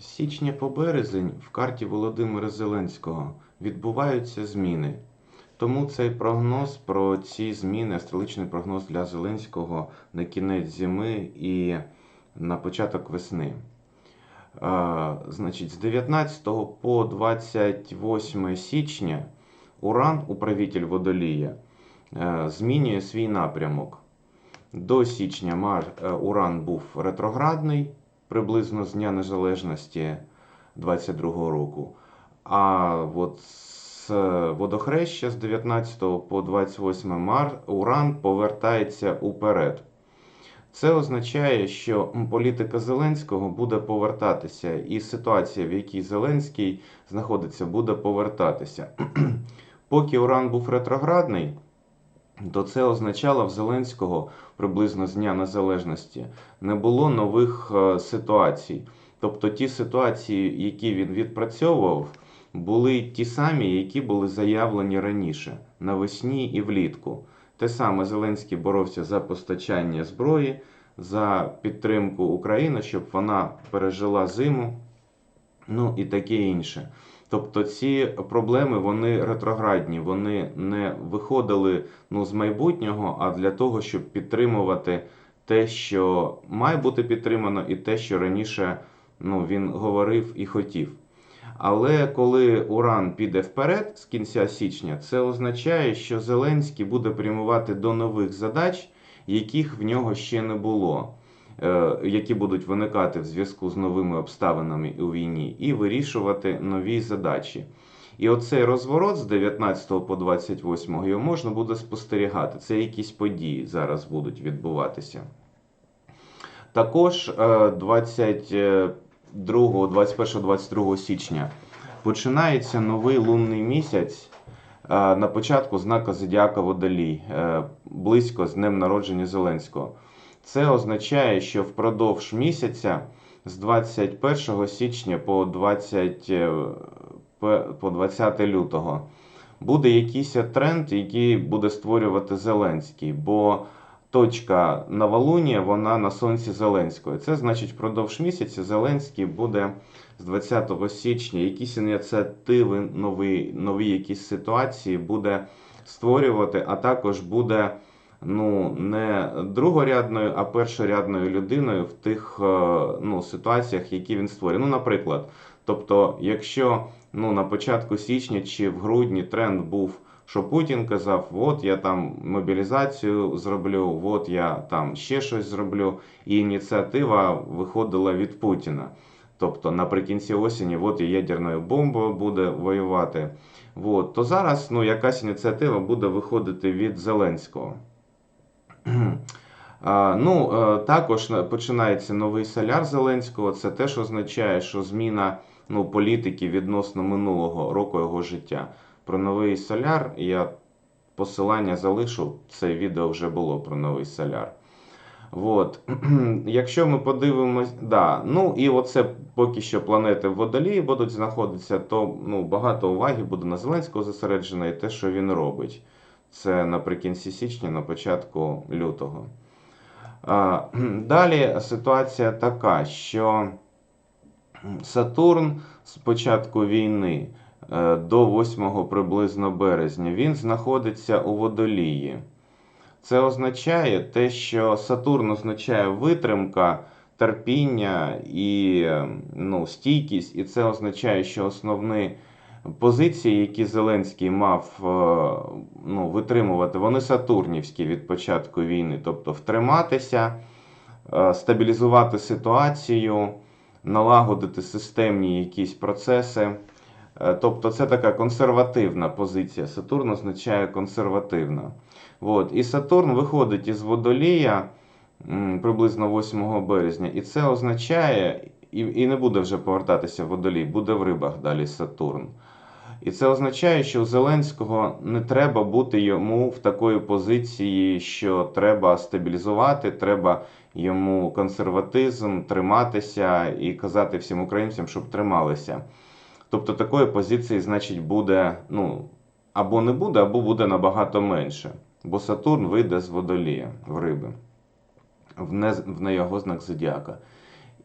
З січня по березень в карті Володимира Зеленського відбуваються зміни. Тому цей прогноз про ці зміни, астрологічний прогноз для Зеленського на кінець зими і на початок весни. Е, Значить, з 19 по 28 січня Уран, управитель водолія, е, змінює свій напрямок. До січня е, Уран був ретроградний, приблизно з Дня Незалежності 22 року. А от з водохреща з 19 по 28 Мар Уран повертається уперед. Це означає, що політика Зеленського буде повертатися, і ситуація, в якій Зеленський знаходиться, буде повертатися. Поки Уран був ретроградний, то це означало в Зеленського приблизно з Дня Незалежності не було нових е, ситуацій. Тобто ті ситуації, які він відпрацьовував, були ті самі, які були заявлені раніше навесні і влітку. Те саме Зеленський боровся за постачання зброї, за підтримку України, щоб вона пережила зиму, ну і таке інше. Тобто ці проблеми вони ретроградні, вони не виходили ну, з майбутнього, а для того, щоб підтримувати те, що має бути підтримано, і те, що раніше ну, він говорив і хотів. Але коли Уран піде вперед з кінця січня, це означає, що Зеленський буде прямувати до нових задач, яких в нього ще не було, які будуть виникати в зв'язку з новими обставинами у війні, і вирішувати нові задачі. І оцей розворот з 19 по 28 його можна буде спостерігати. Це якісь події зараз будуть відбуватися. Також е, 22, 21, 22 січня починається новий лунний місяць е, на початку знака Зодіака Водолій, е, близько з днем народження Зеленського. Це означає, що впродовж місяця з 21 січня по 20, е, по 20 лютого буде якийсь тренд, який буде створювати Зеленський. Бо точка новолунія, вона на сонці Зеленського. Це значить, впродовж місяця Зеленський буде з 20 січня якісь ініціативи, нові, нові якісь ситуації буде створювати, а також буде ну, не другорядною, а першорядною людиною в тих е, ну, ситуаціях, які він створює. Ну, наприклад, тобто, якщо ну, на початку січня чи в грудні тренд був що Путін казав, от я там мобілізацію зроблю, от я там ще щось зроблю. І ініціатива виходила від Путіна. Тобто наприкінці осені, от і ядерною бомбою буде воювати. От, то зараз ну, якась ініціатива буде виходити від Зеленського. Ну, е, також починається новий соляр Зеленського. Це теж означає, що зміна ну, політики відносно минулого року його життя. Про новий соляр я посилання залишу. Це відео вже було про новий соляр. От. Якщо ми подивимось, да, ну і оце поки що планети в водолії будуть знаходитися, то ну, багато уваги буде на Зеленського зосереджено і те, що він робить. Це наприкінці січня, на початку лютого. Далі ситуація така, що Сатурн з початку війни е, до 8 приблизно березня він знаходиться у водолії. Це означає те, що Сатурн означає витримка, терпіння і е, ну, стійкість, і це означає, що основні позиції, які Зеленський мав е, ну, витримувати, вони сатурнівські від початку війни, тобто втриматися, е, стабілізувати ситуацію, налагодити системні якісь процеси. Е, Тобто це така консервативна позиція. Сатурн означає консервативна. От. І Сатурн виходить із водолія приблизно 8 березня, і це означає, і, і не буде вже повертатися в водолій, буде в рибах далі Сатурн. І це означає, що у Зеленського не треба бути йому в такої позиції, що треба стабілізувати, треба йому консерватизм, триматися і казати всім українцям, щоб трималися. Тобто такої позиції, значить, буде, ну, або не буде, або буде набагато менше. Бо Сатурн вийде з водолія в риби, в не, в не його знак зодіака.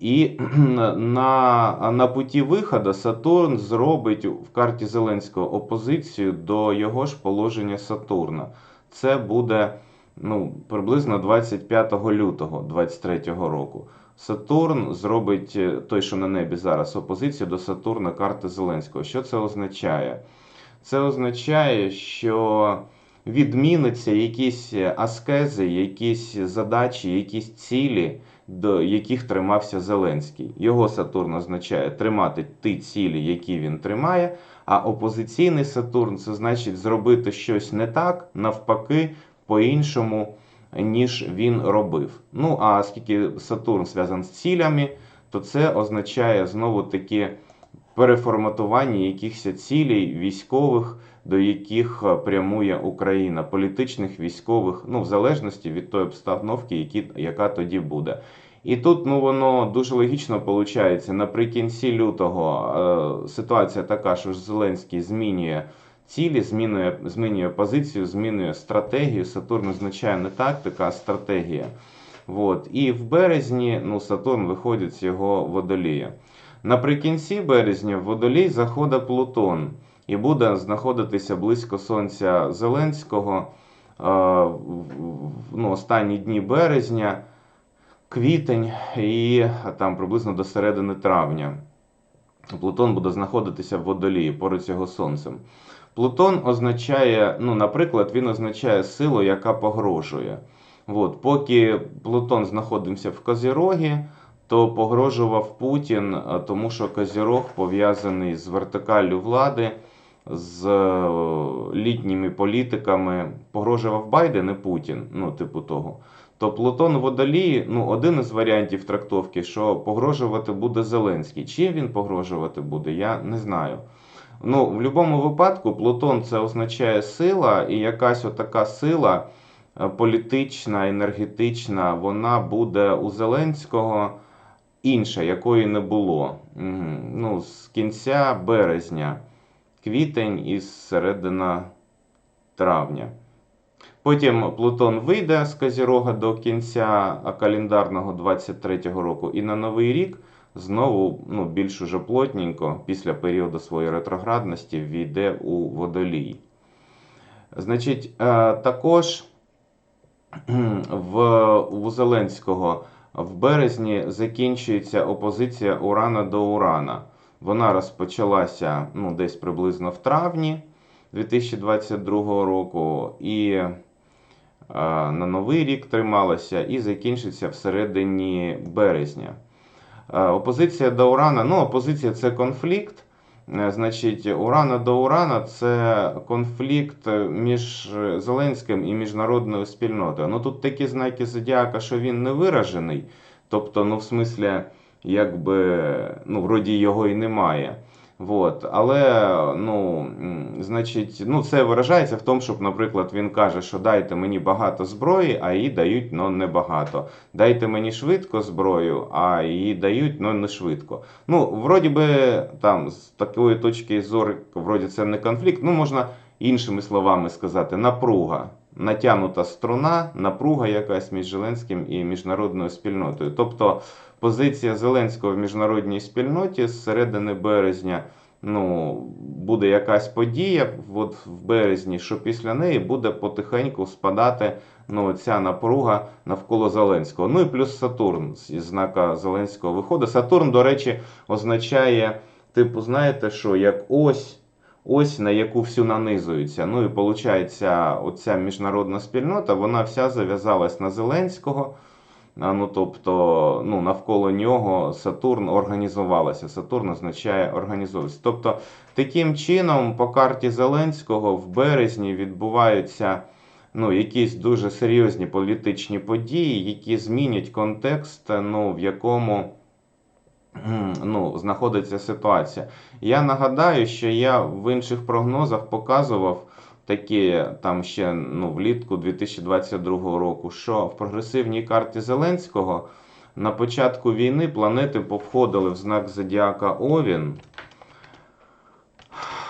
І на, на путі виходу Сатурн зробить в карті Зеленського опозицію до його ж положення Сатурна. Це буде ну, приблизно 25 лютого 23 року. Сатурн зробить е, той, що на небі зараз, опозицію до Сатурна карти Зеленського. Що це означає? Це означає, що відміниться якісь аскези, якісь задачі, якісь цілі, до яких тримався Зеленський. Його Сатурн означає тримати ті цілі, які він тримає. А опозиційний Сатурн це значить зробити щось не так, навпаки, по-іншому, ніж він робив. Ну а оскільки Сатурн зв'язаний з цілями, то це означає знову таки переформатування якихось цілей військових, до яких е, прямує Україна, політичних, військових, ну в залежності від тої обстановки, які, яка тоді буде. І тут ну воно дуже логічно виходить. Наприкінці лютого е, ситуація така, що Зеленський змінює цілі, змінює, змінює позицію, змінює стратегію. Сатурн означає не тактика, а стратегія. От. І в березні ну, Сатурн виходить з його водолія. Наприкінці березня в водолій заходить Плутон і буде знаходитися близько Сонця Зеленського е, ну, останні дні березня, квітень і там приблизно до середини травня. Плутон буде знаходитися в водолії поруч його сонцем. Плутон означає, ну, наприклад, він означає силу, яка погрожує. От, поки Плутон знаходився в Козірогі, то погрожував Путін, е, тому що Козірог пов'язаний з вертикаллю влади, з е, літніми політиками. Погрожував Байден і Путін, ну, типу того. То Плутон Водолії, ну, один із варіантів трактовки, що погрожувати буде Зеленський. Чим він погрожувати буде, я не знаю. Ну, в будь-якому випадку, Плутон це означає сила, і якась отака сила е, політична, енергетична, вона буде у Зеленського інша, якої не було. Ну, з кінця березня, квітень і середина травня. Потім Плутон вийде з Козірога до кінця календарного 23-го року, і на Новий рік знову ну, більш уже плотненько, після періоду своєї ретроградності, війде у водолій. Значить, е, також в, у Зеленського в березні закінчується опозиція Урана до Урана. Вона розпочалася ну, десь приблизно в травні 2022 року і е, на Новий рік трималася і закінчиться всередині березня. Е, Опозиція до Урана, ну, опозиція це конфлікт. Е, Значить, Урана до Урана це конфлікт між Зеленським і міжнародною спільнотою. Ну тут такі знаки зодіака, що він не виражений. Тобто, ну, в смислі, якби, ну, вроді його і немає. Вот. Але, ну, значить, ну, це виражається в тому, щоб, наприклад, він каже, що дайте мені багато зброї, а її дають ну, небагато. Дайте мені швидко зброю, а її дають ну, не швидко. Ну, вроді би, там, з такої точки зору, вроді це не конфлікт, ну, можна іншими словами сказати, напруга. Натягнута струна, напруга якась між Зеленським і міжнародною спільнотою. Тобто позиція Зеленського в міжнародній спільноті з середини березня ну, буде якась подія от в березні, що після неї буде потихеньку спадати ну, ця напруга навколо Зеленського. Ну і плюс Сатурн із знака Зеленського виходить. Сатурн, до речі, означає, типу, знаєте що, як ось. Ось на яку всю нанизується. Ну і виходить, оця міжнародна спільнота, вона вся зав'язалась на Зеленського. Ну, тобто, ну, навколо нього Сатурн організувалася. Сатурн означає організовуватися. Тобто, таким чином, по карті Зеленського в березні відбуваються ну, якісь дуже серйозні політичні події, які змінять контекст, ну, в якому ну, знаходиться ситуація. Я нагадаю, що я в інших прогнозах показував такі там ще ну, влітку 2022 року, що в прогресивній карті Зеленського на початку війни планети повходили в знак Зодіака Овін.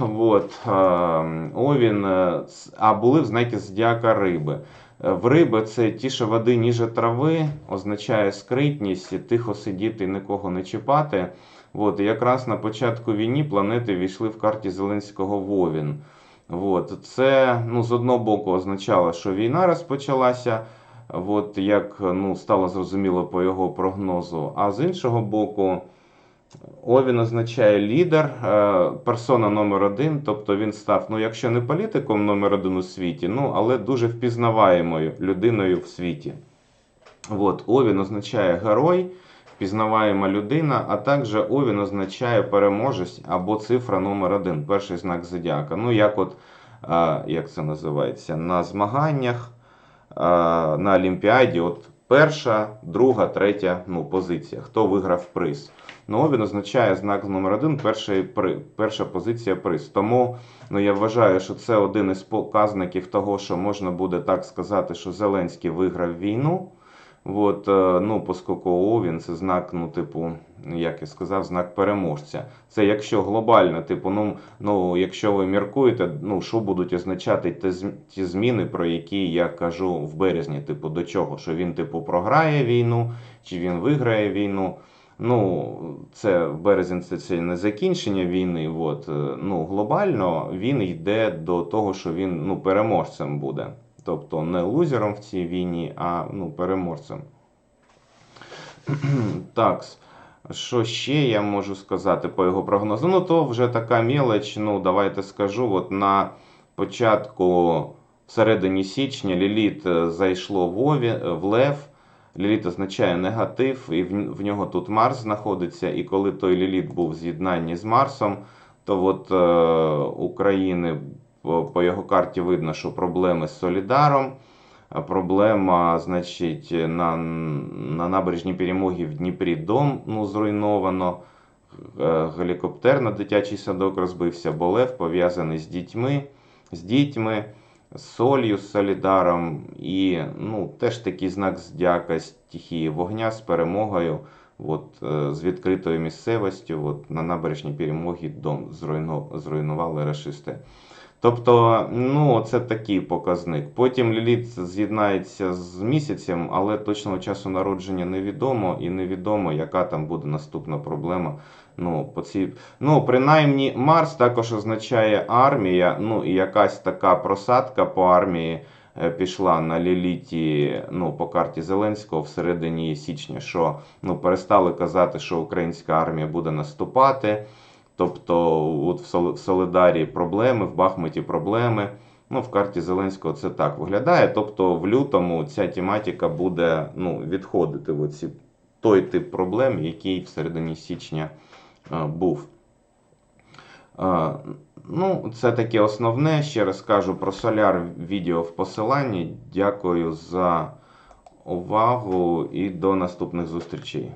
От, е, Овін, е, а були в знакі Зодіака Риби. В риби це тіше води, ніже трави, означає скритність, тихо сидіти і нікого не чіпати. От, і якраз на початку війни планети війшли в карті Зеленського Вовін. От, це ну, з одного боку означало, що війна розпочалася, от, як ну, стало зрозуміло по його прогнозу. А з іншого боку, Овін означає лідер, е, персона номер один, тобто він став, ну якщо не політиком номер один у світі, ну але дуже впізнаваємою людиною в світі. От, Овін означає герой, впізнаваєма людина, а також Овін означає переможець або цифра номер один, перший знак зодіака. Ну, як от, як це називається, на змаганнях, на Олімпіаді, от перша, друга, третя ну, позиція. Хто виграв приз? Ну, Овін означає знак номер один, перший, перша позиція приз. Тому ну, я вважаю, що це один із показників того, що можна буде так сказати, що Зеленський виграв війну. От, е, ну, поскольку Овін це знак, ну, типу, як я сказав, знак переможця. Це якщо глобально, типу, ну, ну якщо ви міркуєте, ну, що будуть означати ті зміни, про які я кажу в березні, типу, до чого? Що він, типу, програє війну, чи він виграє війну. Ну, це березень це, це не закінчення війни. От, е, ну, глобально він йде до того, що він ну, переможцем буде. Тобто не лузером в цій війні, а ну, переможцем. Так, що ще я можу сказати по його прогнозу? Ну, то вже така мелоч, ну, давайте скажу. От на початку, в середині січня, Ліліт е, зайшло в, Ові, в Лев. Ліліт означає негатив, і в, в нього тут Марс знаходиться. І коли той Ліліт був в з'єднанні з Марсом, то от е, України по, його карті видно, що проблеми з Солідаром. Проблема, значить, на, на набережній перемоги в Дніпрі дом ну, зруйновано. Е, Гелікоптер на дитячий садок розбився, бо лев пов'язаний з дітьми, з дітьми, з солью, з солідаром. І ну, теж такий знак здяка стихії вогня з перемогою, от, е, з відкритою місцевістю. От, на набережній перемоги дом зруйну- зруйнували рашисти. Тобто, ну, це такий показник. Потім Ліліт з'єднається з місяцем, але точного часу народження невідомо, і невідомо, яка там буде наступна проблема. Ну, по цій... ну, принаймні, Марс також означає армія, ну і якась така просадка по армії е, пішла на Ліліті, ну, по карті Зеленського в середині січня, що ну, перестали казати, що українська армія буде наступати. Тобто, от в Сол- в Солидарі проблеми, в Бахмуті проблеми. Ну, в карті Зеленського це так виглядає. Тобто, в лютому ця тематика буде ну, відходити в оці, той тип проблем, який в середині січня е, був. Е, ну, це таке основне. Ще раз кажу про соляр відео в посиланні. Дякую за увагу і до наступних зустрічей.